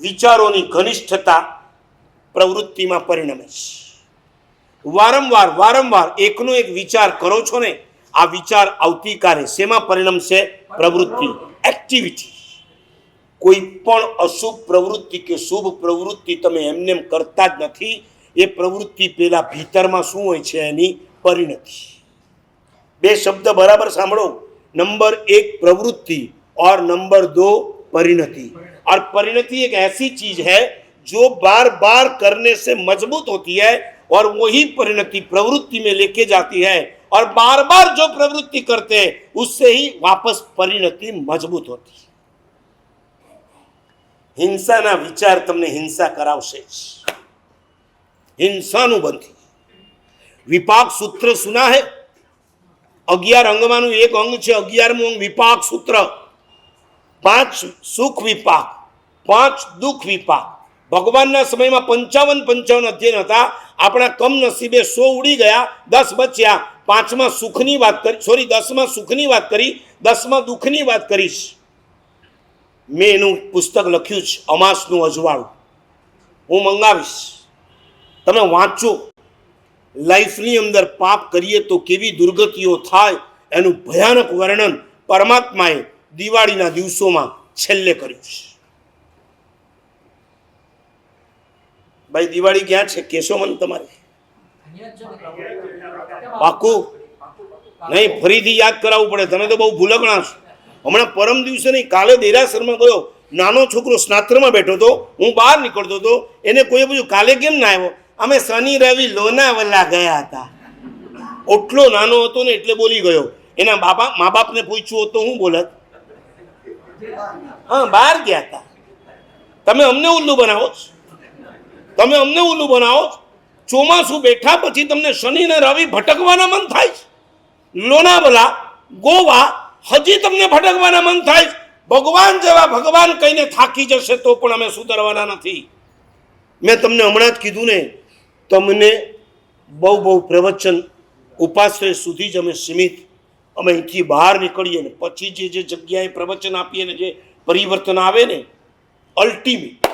વિચારોની ઘનિષ્ઠતા પ્રવૃત્તિમાં પરિણમે છે. વારંવાર વારંવાર એકનો એક વિચાર કરો છો ને, આ વિચાર આવતીકાલે શેમાં પરિણમશે? પ્રવૃત્તિ એક્ટિવિટી કોઈ પણ અશુભ પ્રવૃત્તિ કે શુભ પ્રવૃત્તિ તમે એમનેમ કરતા જ નથી, એ પ્રવૃત્તિ પેલા ભીતરમાં શું હોય છે એની પરિણતિ. બે શબ્દ બરાબર સાંભળો. નંબર એક પ્રવૃત્તિ ઓર નંબર દો પરિણતિ. और परिणति एक ऐसी चीज है जो बार बार करने से मजबूत होती है और वही परिणति प्रवृत्ति में लेके जाती है और बार बार जो प्रवृत्ति करते हैं उससे ही वापस परिणति मजबूत होती है હિંસાના વિચાર તમને હિંસા કરાવશે જ હિંસાનું બંધી વિપાક સૂત્ર સુના હે અગિયાર અંગમાંનું એક અંગ છે અગિયારમું અંગ વિપાક સૂત્ર પાંચ સુખ વિપાક, પાંચ દુઃખ વિપાક. ભગવાનના સમયમાં પંચાવન પંચાવન અધ્યયન હતા. આપણા કમ નસીબે સો ઉડી ગયા, દસ બચ્યા. પાંચમાં સુખની વાત કરી સોરી દસમાં સુખની વાત કરી, દસમાં દુઃખની વાત કરીશ. મેં એનું પુસ્તક લખ્યું છે, અમાસનું અજવાળું. હું મંગાવીશ. તમે વાંચો. લાઈફની અંદર પાપ કરીએ તો કેવી દુર્ગતિઓ થાય એનું ભયાનક વર્ણન પરમાત્માએ દિવાળીના દિવસોમાં છેલ્લે કર્યું છે. ભાઈ, દિવાળી ક્યાં છે? કેશો મન તમારે. પાકું? નહીં, ફરીથી યાદ કરાવવું પડે. તમે તો બહુ ભૂલકણા છો. હમણાં પરમ દિવસે નહીં, કાલે દેરાસરમાં ગયો. નાનો છોકરો સ્નાત્રમાં બેઠો હતો. હું બહાર નીકળતો હતો. એને કોઈએ પૂછ્યું, કાલે કેમ ના આવ્યો? અમે શનિ, રવિ, લોનાવલા ગયા હતા. ઓટલો નાનો હતો ને, એટલે બોલી ગયો. એના બાપા, મા બાપને પૂછ્યું હતું હું બોલત. હા, બહાર ગયા હતા તમે અમને ઉલ્લુ બનાવો છો. તમે અમને ઉલ્લુ બનાવો છો. ચોમાસું બેઠા પછી તમને શનિ ને રવિ ભટકવાના મન થાય છે. લોનાવલા, ગોવા, હજી તમને ભટકવાના મન થાય છે. ભગવાન જેવા ભગવાન કહીને થાકી જશે તો પણ અમે સુધરવાના નથી. મેં તમને હમણાં જ કીધું ને, તમને બહુ બહુ પ્રવચન ઉપાશ્રય સુધી જ અમે સીમિત અમે અહીંથી બહાર નીકળીએ ને પછી જે જે જગ્યાએ પ્રવચન આપીએ ને જે પરિવર્તન આવે ને અલ્ટિમેટ